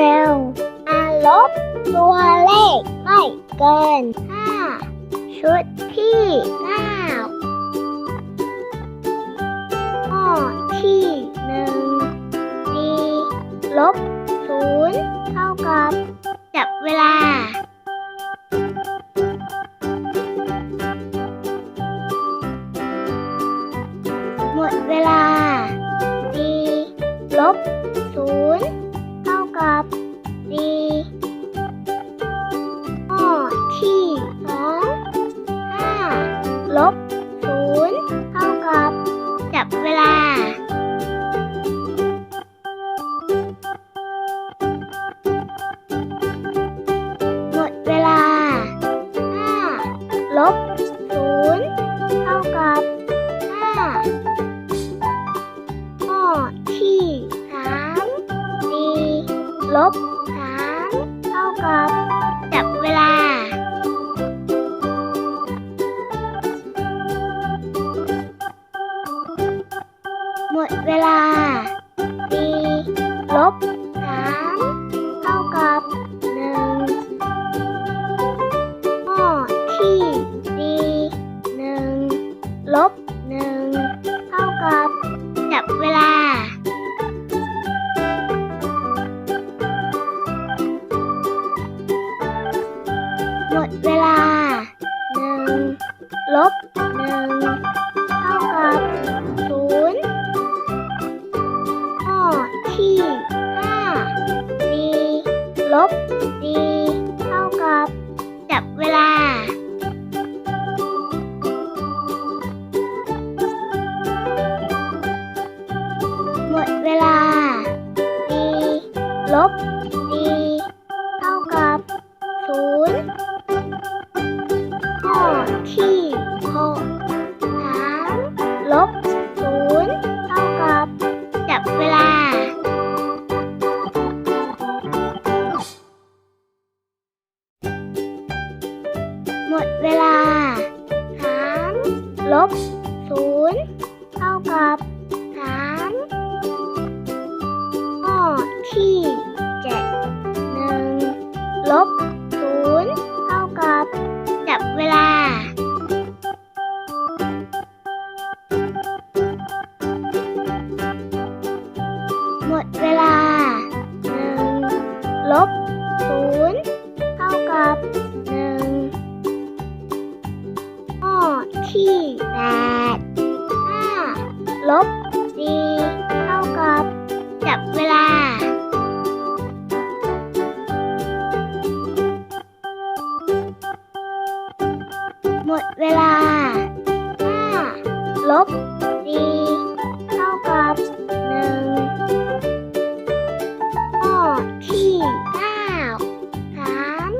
เร็วอาลบตัวเลขไม่เกิน 5 ชุดที่9ข้อที่หนึ่งมีลบศูนย์เท่ากับ จับเวลาหมดเวลาดีลบศูนย์ ศูนย์เท่ากับห้าข้อที่สามมีลบสามเท่ากับจับเวลาหมดเวลา หมดเวลาหนึ่งลบหนึ่งเท่ากับศูนย์ข้อที่ห้าดีลบดีเท่ากับจับเวลาหมดเวลาดีลบ หมดเวลาสามลบศูนย์เท่ากับสามข้อที่เจ็ดหนึ่งลบศูนย์เท่ากับจับเวลาหมดเวลาหนึ่งลบศูนย์ ลบสี่เท่ากับหนึ่งข้อที่เก้าสาม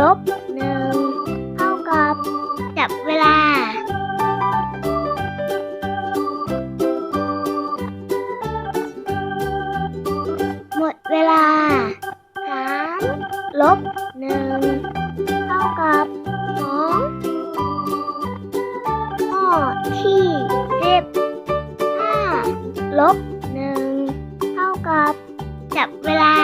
ลบหนึ่งเท่ากับจับเวลาหมดเวลาสามลบหนึ่งเท่ากับ ที่สิบห้าลบหนึ่งเท่ากับ จับเวลา